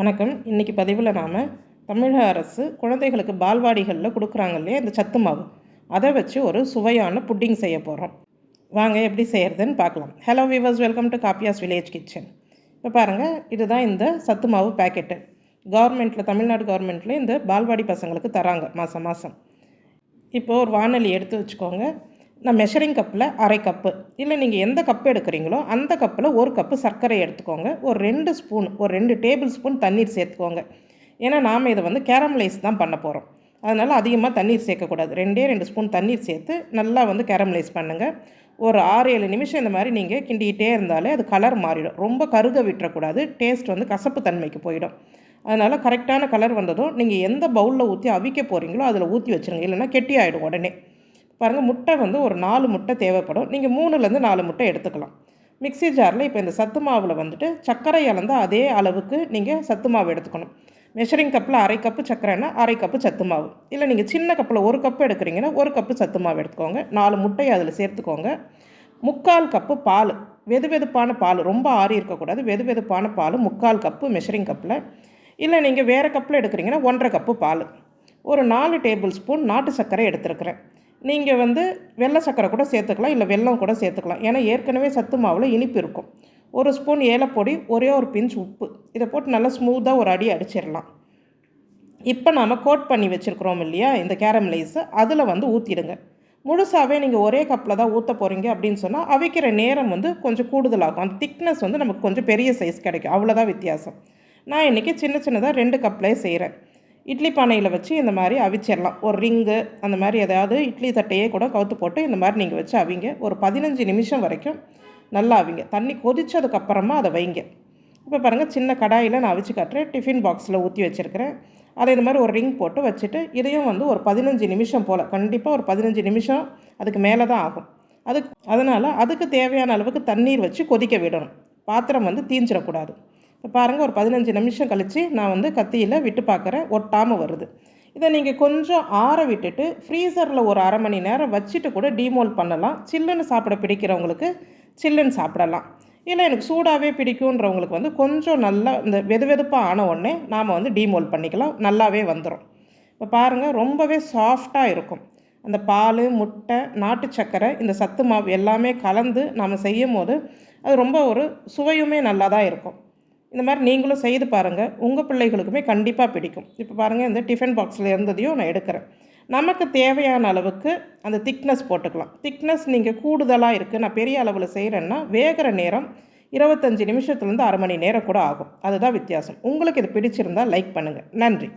வணக்கம். இன்றைக்கி பதிவில் நாம் தமிழக அரசு குழந்தைகளுக்கு பால்வாடிகளில் கொடுக்குறாங்க இல்லையா இந்த சத்து மாவு. அதை வச்சு ஒரு சுவையான புட்டிங் செய்ய போகிறோம் வாங்க எப்படி செய்கிறதுன்னு பார்க்கலாம். ஹலோ வீவர்ஸ் வெல்கம் டு காப்பியாஸ் வில்லேஜ் கிச்சன் இப்போ பாருங்கள் இதுதான் இந்த சத்து மாவு பேக்கெட்டு கவர்மெண்ட்டில் தமிழ்நாடு கவர்மெண்ட்டில் இந்த பால்வாடி பசங்களுக்கு தராங்க மாதம் மாதம் இப்போது ஒரு வானொலி எடுத்து வச்சுக்கோங்க. நான் மெஷரிங் கப்பில் அரை கப்பு இல்லை நீங்கள் எந்த கப்பு எடுக்கிறீங்களோ அந்த கப்பில் ஒரு கப்பு சர்க்கரை எடுத்துக்கோங்க. ஒரு ரெண்டு ஸ்பூன் ஒரு ரெண்டு டேபிள் ஸ்பூன் தண்ணீர் சேர்த்துக்கோங்க. ஏன்னா நாம் இதை வந்து கேரமலைஸ் தான் பண்ண போகிறோம் அதனால் அதிகமாக தண்ணீர் சேர்க்கக்கூடாது. ரெண்டே ரெண்டு ஸ்பூன் தண்ணீர் சேர்த்து நல்லா வந்து கேரமலைஸ் பண்ணுங்கள் ஒரு ஆறு ஏழு நிமிஷம் இந்த மாதிரி நீங்கள் கிண்டிக்கிட்டே இருந்தாலே அது கலர் மாறிடும். ரொம்ப கருக விட்டுறக்கூடாது. டேஸ்ட் வந்து கசப்பு தன்மைக்கு போயிடும். அதனால் கரெக்டான கலர் வந்ததும் நீங்கள் எந்த பவுலில் ஊற்றி அவிக்க போகிறீங்களோ அதில் ஊற்றி வச்சுருங்க. இல்லைன்னா கெட்டி ஆகிடும் உடனே. பாருங்கள் முட்டை வந்து ஒரு நாலு முட்டை தேவைப்படும். நீங்கள் மூணுலேருந்து நாலு முட்டை எடுத்துக்கலாம். மிக்சி ஜாரில் இப்போ இந்த சத்து மாவில் வந்துட்டு சர்க்கரை அளந்து அதே அளவுக்கு நீங்கள் சத்து மாவு எடுத்துக்கணும். மெஷரிங் கப்பில் அரை கப்பு சர்க்கரைனா அரை கப்பு சத்து மாவு. இல்லை நீங்கள் சின்ன கப்பில் ஒரு கப்பு எடுக்கிறீங்கன்னா ஒரு கப்பு சத்து மாவு எடுத்துக்கோங்க. நாலு முட்டையை அதில் சேர்த்துக்கோங்க. முக்கால் கப்பு பால் வெது வெதுப்பான பால் ரொம்ப ஆறி இருக்கக்கூடாது. வெது வெதுப்பான பால் முக்கால் கப்பு மெஷரிங் கப்பில் இல்லை நீங்கள் வேறு கப்பில் எடுக்கிறீங்கன்னா ஒன்றரை கப்பு பால். ஒரு நாலு டேபிள் ஸ்பூன் நாட்டு சர்க்கரை எடுத்துருக்குறேன். நீங்கள் வந்து வெள்ளை சர்க்கரை கூட சேர்த்துக்கலாம் இல்லை வெல்லம் கூட சேர்த்துக்கலாம். ஏன்னா ஏற்கனவே சத்து மாவில் இனிப்பு இருக்கும். ஒரு ஸ்பூன் ஏலப்பொடி ஒரே ஒரு பிஞ்ச் உப்பு. இதை போட்டு நல்லா ஸ்மூத்தாக ஒரு அடி அடிச்சிடலாம். இப்போ நாம் கோட் பண்ணி வச்சுருக்குறோம் இல்லையா இந்த கேரமலைஸை அதில் வந்து ஊற்றிடுங்க முழுசாகவே நீங்கள் ஒரே கப்பில் தான் ஊற்ற போகிறீங்க அப்படின்னு சொன்னால் அவிக்கிற நேரம் வந்து கொஞ்சம் கூடுதலாகும். அந்த திக்னஸ் வந்து நமக்கு கொஞ்சம் பெரிய சைஸ் கிடைக்கும். அவ்வளோதான் வித்தியாசம். நான் இன்றைக்கி சின்ன சின்னதாக ரெண்டு கப்லேயே செய்கிறேன் இட்லி பானையில் வச்சு இந்த மாதிரி அவிச்சிடலாம் ஒரு ரிங்கு அந்த மாதிரி ஏதாவது இட்லி தட்டையே கூட கவுத்து போட்டு இந்த மாதிரி நீங்கள் வச்சு அவிங்க. ஒரு பதினஞ்சு நிமிஷம் வரைக்கும் நல்லா அவிங்க. தண்ணி கொதித்ததுக்கப்புறமா அதை வைங்க. இப்போ பாருங்கள் சின்ன கடாயில் நான் அவிச்சு காட்டுறேன். டிஃபின் பாக்ஸில் ஊற்றி வச்சுருக்கிறேன். அதை இந்த மாதிரி ஒரு ரிங் போட்டு வச்சுட்டு இதையும் வந்து ஒரு பதினஞ்சு நிமிஷம் போல் கண்டிப்பாக ஒரு பதினஞ்சு நிமிஷம் அதுக்கு மேலே தான் ஆகும். அதுக்கு அதனால் அதுக்கு தேவையான அளவுக்கு தண்ணீர் வச்சு கொதிக்க விடணும். பாத்திரம் வந்து தீஞ்சிடக்கூடாது. இப்போ பாருங்கள் ஒரு பதினஞ்சு நிமிஷம் கழித்து நான் வந்து கத்தியில் விட்டு பார்க்குறேன். ஒட்டாமல் வருது. இதை நீங்கள் கொஞ்சம் ஆற விட்டுட்டு ஃப்ரீசரில் ஒரு அரை மணி நேரம் வச்சுட்டு கூட டிமோல் பண்ணலாம். சில்லுன்னு சாப்பிட பிடிக்கிறவங்களுக்கு சில்லுன்னு சாப்பிடலாம். இல்லை எனக்கு சூடாகவே பிடிக்குன்றவங்களுக்கு வந்து கொஞ்சம் நல்லா இந்த வெது வெதுப்பாக ஆன உடனே நாம் வந்து டிமோல் பண்ணிக்கலாம். நல்லாவே வந்துடும் இப்போ பாருங்கள் ரொம்பவே சாஃப்டாக இருக்கும். அந்த பால் முட்டை நாட்டு சர்க்கரை இந்த சத்து மாவு எல்லாமே கலந்து நாம் செய்யும் போது அது ரொம்ப ஒரு சுவையுமே நல்லா தான் இருக்கும். இந்த மாதிரி நீங்களும் செய்து பாருங்கள் உங்கள் பிள்ளைகளுக்குமே கண்டிப்பாக பிடிக்கும். இப்போ பாருங்கள் இந்த டிஃபன் பாக்ஸில் இருந்ததையும் நான் எடுக்கிறேன். நமக்கு தேவையான அளவுக்கு அந்த திக்னஸ் போட்டுக்கலாம். திக்னஸ் நீங்கள் கூடுதலாக இருக்குது நான் பெரிய அளவில் செய்கிறேன்னா வேகிற நேரம் இருபத்தஞ்சி நிமிஷத்துலேருந்து அரை மணி நேரம் கூட ஆகும். அதுதான் வித்தியாசம். உங்களுக்கு இது பிடிச்சிருந்தால் லைக் பண்ணுங்கள் நன்றி.